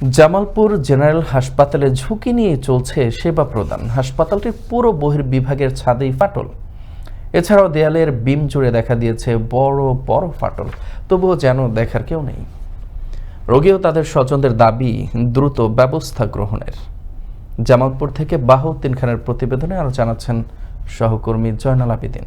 Jamalpur general হাসপাতালে ঝুঁকি নিয়ে চলছে সেবা প্রদান। হাসপাতালটির পুরো বহির্বিভাগের ছাদেই ফাটল। এছাড়াও দেয়ালের বিম জুড়ে দেখা দিয়েছে বড় বড় ফাটল। তবুও যেন দেখার কেউ নেই। রোগী ও তাদের স্বজনদের দাবি, দ্রুত ব্যবস্থা গ্রহণের। জামালপুর থেকে বাহুদ্দিন খানের প্রতিবেদনে আরও জানাচ্ছেন সহকর্মী জয়নাল আবিদিন।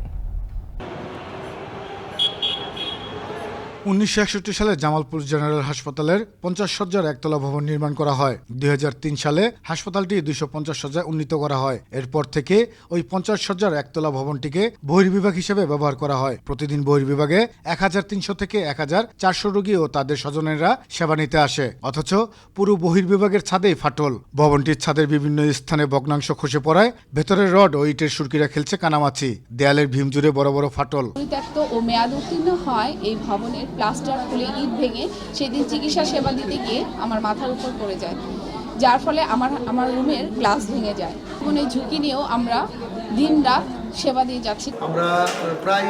উনিশশো একষট্টি সালে জামালপুর জেনারেল হাসপাতালের পঞ্চাশ সজ্জার একতলা ভবন নির্মাণ করা হয়। দুই হাজার তিন সালে হাসপাতালটি দুইশো পঞ্চাশ সজ্জায় উন্নীত করা হয়। এরপর থেকে ওই পঞ্চাশ সজ্জার একতলা ভবনটিকে বহির্বিভাগ হিসেবে ব্যবহার করা হয়। প্রতিদিন বহির্বিভাগে এক হাজার তিনশো থেকে এক হাজার চারশো রোগী ও তাদের স্বজনেরা সেবা নিতে আসে। অথচ পুরো বহির্বিভাগের ছাদেই ফাটল। ভবনটির ছাদের বিভিন্ন স্থানে ভগ্নাংশ খসে পড়ায় ভেতরের রড ও ইটের সুরকিরা খেলছে কানামাছি। দেয়ালের ভীম জুড়ে বড় বড় ফাটল। ও মেয়াদ উত্তীর্ণ হয় এই ভবনের প্লাস্টার খুলে ইট ভেঙে সেদিন চিকিৎসা সেবা দিতে গিয়ে আমার মাথার উপর পড়ে যায়। যার ফলে আমার আমার রুমের গ্লাস ভেঙে যায়। এবং এই ঝুঁকি নিয়েও আমরা দিন রাত সেবা দিয়ে যাচ্ছি। আমরা প্রায়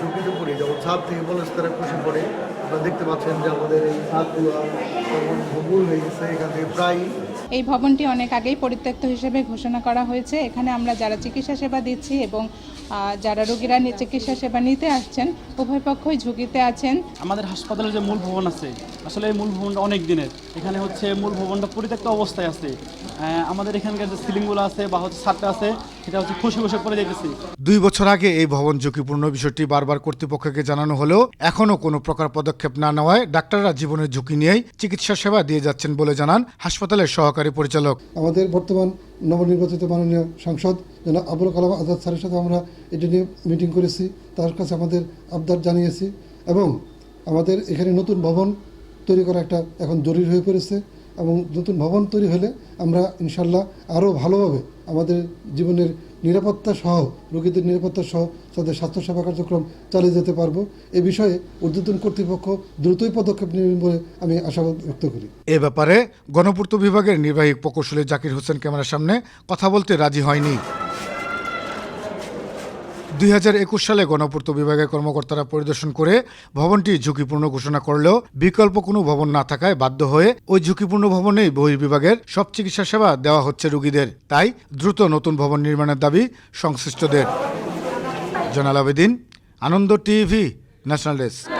ঝুঁকিতে পড়ি। যখন ছাদ থেকে বলস্তরে খসে পড়ে। আপনারা দেখতে পাচ্ছেন যে আমাদের এই ছাদগুলো ভূগোল হয়ে গেছে। এখান থেকে প্রায় এই ভবনটি অনেক আগেই পরিত্যক্ত হিসেবে ঘোষণা করা হয়েছে। এখানে আমরা যারা চিকিৎসা সেবা দিচ্ছি এবং যারা রোগীরা চিকিৎসা সেবা নিতে আসছেন, উভয় পক্ষই ঝুঁকিতে আছেন। আমাদের হাসপাতালের যে মূল ভবন আছে, আসলে এই মূল ভবনটা অনেক দিনের। এখানে হচ্ছে মূল ভবনটা পরিত্যক্ত অবস্থায় আছে। আমাদের এখানকার যে সিলিংগুলো আছে বা হচ্ছে ছাদটা আছে সেটা হচ্ছে পড়ে যাইতেছে। দুই বছর আগে এই ভবন ঝুঁকিপূর্ণ বিষয়টি বারবার কর্তৃপক্ষকে জানানো হলেও এখনও কোনো প্রকার পদক্ষেপ না নেওয়ায় ডাক্তাররা জীবনের ঝুঁকি নিয়েই চিকিৎসা সেবা দিয়ে যাচ্ছেন বলে জানান হাসপাতালের সহকারী পরিচালক। আমাদের বর্তমান নবনির্বাচিত মাননীয় সাংসদ জনাব আবুল কালাম আজাদ স্যারের সাথে আমরা এটি নিয়ে মিটিং করেছি তার কাছে আমাদের আবদার জানিয়েছি এবং আমাদের এখানে নতুন ভবন তৈরি করা একটা এখন জরুরি হয়ে পড়েছে। এবং নতুন ভবন তৈরি হলে আমরা ইনশাল্লাহ আরও ভালোভাবে আমাদের জীবনের নিরাপত্তা সহ, রোগীদের নিরাপত্তা সহ তাদের স্বাস্থ্যসেবা কার্যক্রম চালিয়ে যেতে পারব। এ বিষয়ে ঊর্ধ্বতন কর্তৃপক্ষ দ্রুতই পদক্ষেপ নেবে বলে আমি আশাবাদ ব্যক্ত করি। এ ব্যাপারে গণপূর্ত বিভাগের নির্বাহী প্রকৌশলী জাকির হোসেন ক্যামেরার সামনে কথা বলতে রাজি হয়নি। দুই হাজার একুশ সালে গণপূর্ত বিভাগের কর্মকর্তারা পরিদর্শন করে ভবনটি ঝুঁকিপূর্ণ ঘোষণা করলেও বিকল্প কোনো ভবন না থাকায় বাধ্য হয়ে ওই ঝুঁকিপূর্ণ ভবনেই বহির্বিভাগের সব চিকিৎসা সেবা দেওয়া হচ্ছে রুগীদের। তাই দ্রুত নতুন ভবন নির্মাণের দাবি সংশ্লিষ্টদের। Zainal Abedin, Ananda TV, national desk.